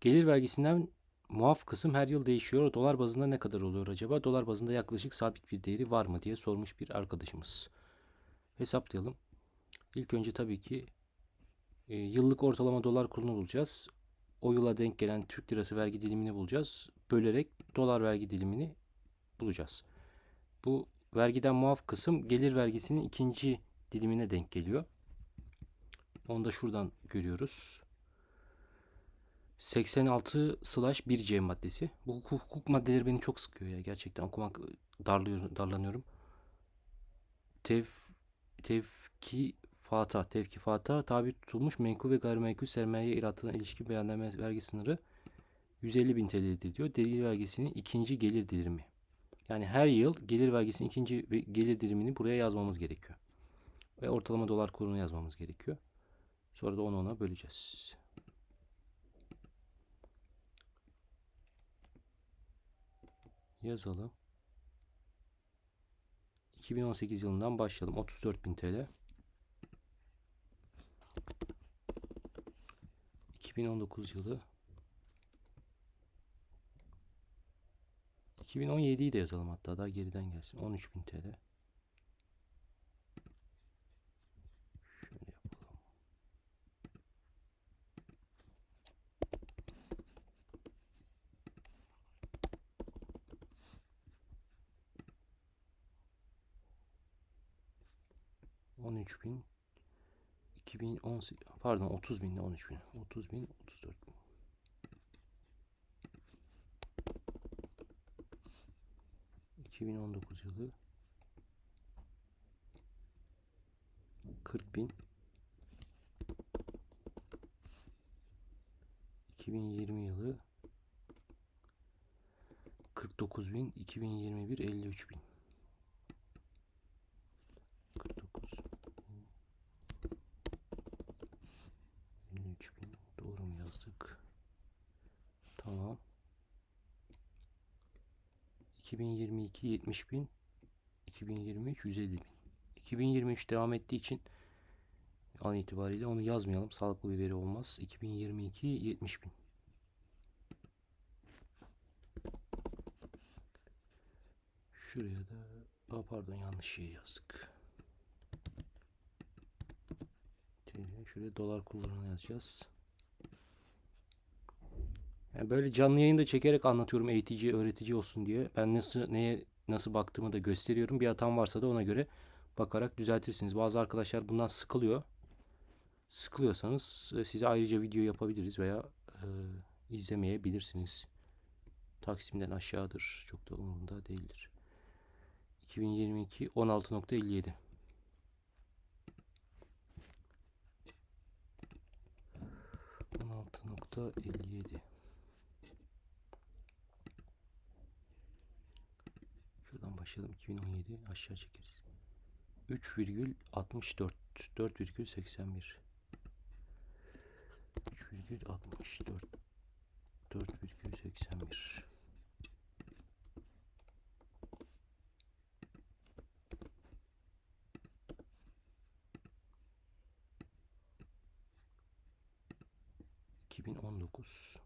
Gelir vergisinden muaf kısım her yıl değişiyor. Dolar bazında ne kadar oluyor acaba? Dolar bazında yaklaşık sabit bir değeri var mı diye sormuş bir arkadaşımız. Hesaplayalım. İlk önce tabii ki e, yıllık ortalama dolar kurunu bulacağız. O yıla denk gelen Türk lirası vergi dilimini bulacağız. Bölerek dolar vergi dilimini bulacağız. Bu vergiden muaf kısım gelir vergisinin ikinci dilimine denk geliyor. Onu da şuradan görüyoruz. 86 slash 1C maddesi. Bu hukuk, maddeleri beni çok sıkıyor ya. Gerçekten okumak darlıyor, darlanıyorum. Tev, tevkifata, tevkifata tabi tutulmuş menkul ve gayrimenkul sermaye iratına ilişkin beyanname vergi sınırı 150 bin TL'dir diyor. Gelir vergisinin ikinci gelir dilimi. Yani her yıl gelir vergisinin ikinci gelir dilimini buraya yazmamız gerekiyor. Ve ortalama dolar kurunu yazmamız gerekiyor. Sonra da onu ona böleceğiz. Yazalım. 2018 yılından başlayalım. 34.000 TL. 2019 yılı. 2017'yi de yazalım hatta daha geriden gelsin. 13.000 TL. 13 bin 2018 pardon 30 bin 13 bin. 30 bin 34 bin. ...2019 yılı... ...40 bin... ...2020 yılı... ...49 bin... ...2021 53 bin... 2022 70 bin. 2023 150 bin. 2023 devam ettiği için an itibariyle onu yazmayalım. Sağlıklı bir veri olmaz. 2022 70 bin. Şuraya da Aa, pardon yanlış şey yazdık. Şuraya dolar kurlarını yazacağız yani böyle canlı yayında çekerek anlatıyorum eğitici, öğretici olsun diye. Ben nasıl neye nasıl baktığımı da gösteriyorum. Bir hatam varsa da ona göre bakarak düzeltirsiniz. Bazı arkadaşlar bundan sıkılıyor. Sıkılıyorsanız e, size ayrıca video yapabiliriz veya e, izlemeyebilirsiniz. Taksim'den aşağıdır. Çok da umurumda değildir. 2022 16.57 16.57 Şuradan başlayalım. 2017 aşağı çekeriz. 3,64 4,81 3,64 4,81 2019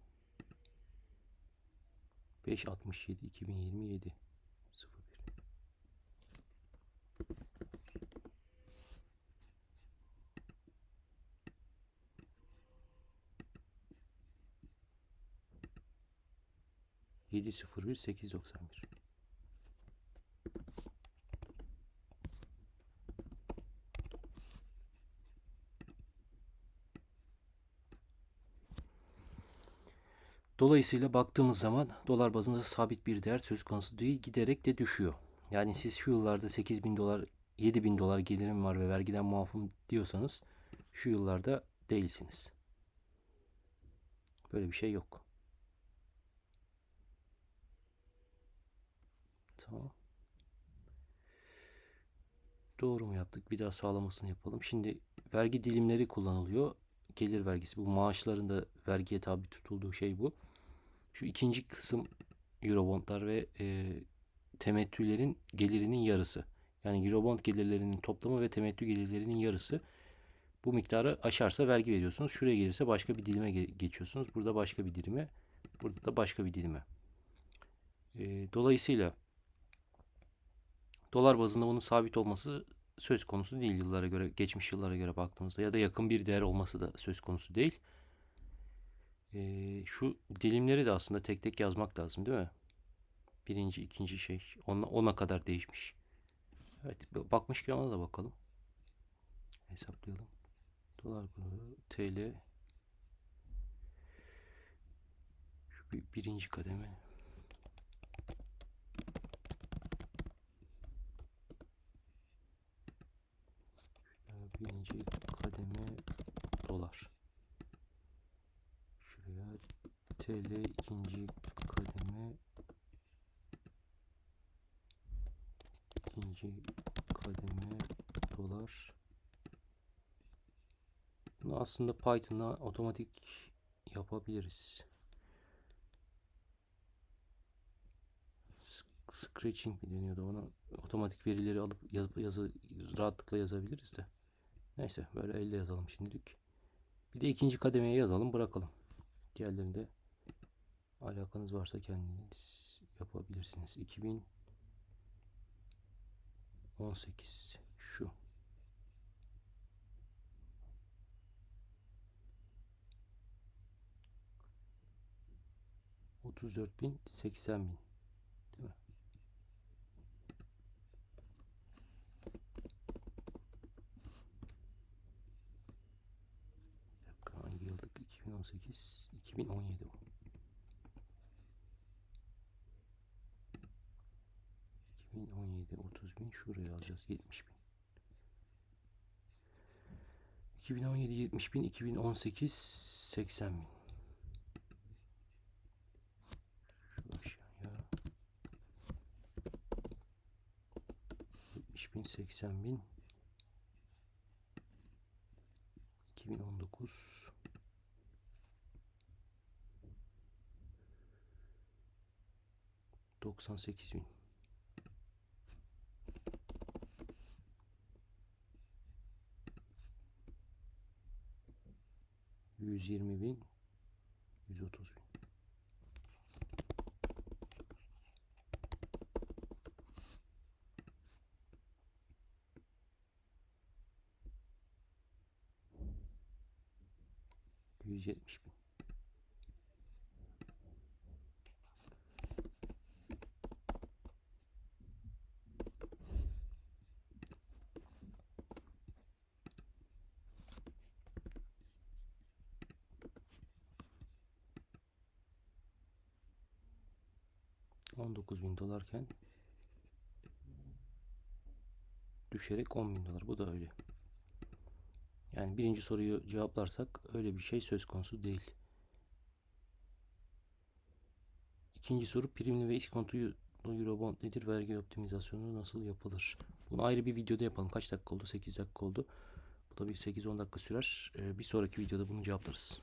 567 2027 701 891. Dolayısıyla baktığımız zaman dolar bazında sabit bir değer söz konusu değil giderek de düşüyor. Yani siz şu yıllarda 8 bin dolar 7 bin dolar gelirim var ve vergiden muafım diyorsanız şu yıllarda değilsiniz. Böyle bir şey yok. Tamam. Doğru mu yaptık? Bir daha sağlamasını yapalım. Şimdi vergi dilimleri kullanılıyor. Gelir vergisi bu maaşların da vergiye tabi tutulduğu şey bu. Şu ikinci kısım Eurobondlar ve e, temettülerin gelirinin yarısı. Yani Eurobond gelirlerinin toplamı ve temettü gelirlerinin yarısı. Bu miktarı aşarsa vergi veriyorsunuz. Şuraya gelirse başka bir dilime ge- geçiyorsunuz. Burada başka bir dilime. Burada da başka bir dilime. Ee, dolayısıyla dolar bazında bunun sabit olması söz konusu değil yıllara göre, geçmiş yıllara göre baktığımızda ya da yakın bir değer olması da söz konusu değil. Ee, şu dilimleri de aslında tek tek yazmak lazım değil mi? Birinci, ikinci şey. Ona, ona kadar değişmiş. Evet, bakmışken ona da bakalım. Hesaplayalım. Dolar bölü TL. Şu bir, birinci kademe. Şuraya birinci kademe dolar. Şuraya TL ikinci kademe ikinci kademe dolar. Bunu aslında Python'da otomatik yapabiliriz. Scratching mi deniyordu ona? Otomatik verileri alıp yazıp yazı rahatlıkla yazabiliriz de. Neyse böyle elde yazalım şimdilik. Bir de ikinci kademeye yazalım bırakalım. Diğerlerinde alakanız varsa kendiniz yapabilirsiniz. 2018 şu. Otuz dört bin, seksen bin. Değil mi? Bir dakika hangi yıldık? 2018, 2017 bu. 2017 30 bin şuraya alacağız 70 bin. 2017 70 bin 2018 80 bin. Şu aşağıya 70 bin 80 bin 2019 98 bin. 120 bin 130 bin. Yüz yetmiş bin. On dokuz bin dolarken düşerek 10 bin dolar. Bu da öyle. Yani birinci soruyu cevaplarsak öyle bir şey söz konusu değil. İkinci soru primli ve iskonto Eurobond nedir? Vergi optimizasyonu nasıl yapılır? Bunu ayrı bir videoda yapalım. Kaç dakika oldu? 8 dakika oldu. Bu da bir 8-10 dakika sürer. Ee, Bir sonraki videoda bunu cevaplarız.